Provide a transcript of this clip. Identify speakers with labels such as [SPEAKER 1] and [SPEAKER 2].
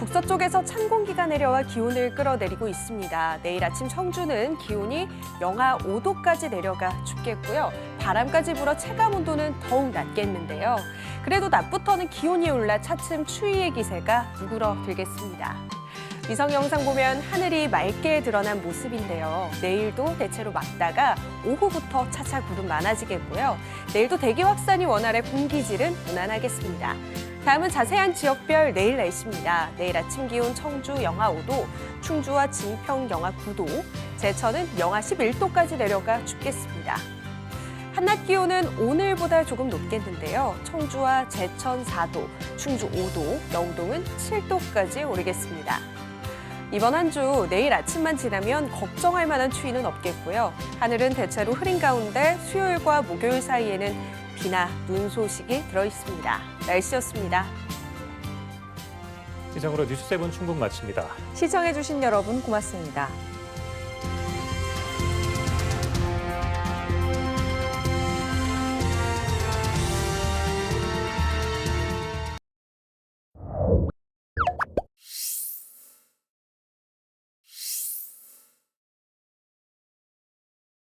[SPEAKER 1] 북서쪽에서 찬 공기가 내려와 기온을 끌어내리고 있습니다. 내일 아침 청주는 기온이 영하 5도까지 내려가 춥겠고요. 바람까지 불어 체감 온도는 더욱 낮겠는데요. 그래도 낮부터는 기온이 올라 차츰 추위의 기세가 누그러들겠습니다. 위성 영상 보면 하늘이 맑게 드러난 모습인데요. 내일도 대체로 맑다가 오후부터 차차 구름 많아지겠고요. 내일도 대기 확산이 원활해 공기질은 무난하겠습니다. 다음은 자세한 지역별 내일 날씨입니다. 내일 아침 기온 청주 영하 5도, 충주와 진평 영하 9도, 제천은 영하 11도까지 내려가 춥겠습니다. 한낮 기온은 오늘보다 조금 높겠는데요. 청주와 제천 4도, 충주 5도, 영동은 7도까지 오르겠습니다. 이번 한 주 내일 아침만 지나면 걱정할 만한 추위는 없겠고요. 하늘은 대체로 흐린 가운데 수요일과 목요일 사이에는 비나 눈 소식이 들어 있습니다. 날씨였습니다.
[SPEAKER 2] 이상으로 뉴스 세븐 충북 마칩니다.
[SPEAKER 3] 시청해주신 여러분 고맙습니다.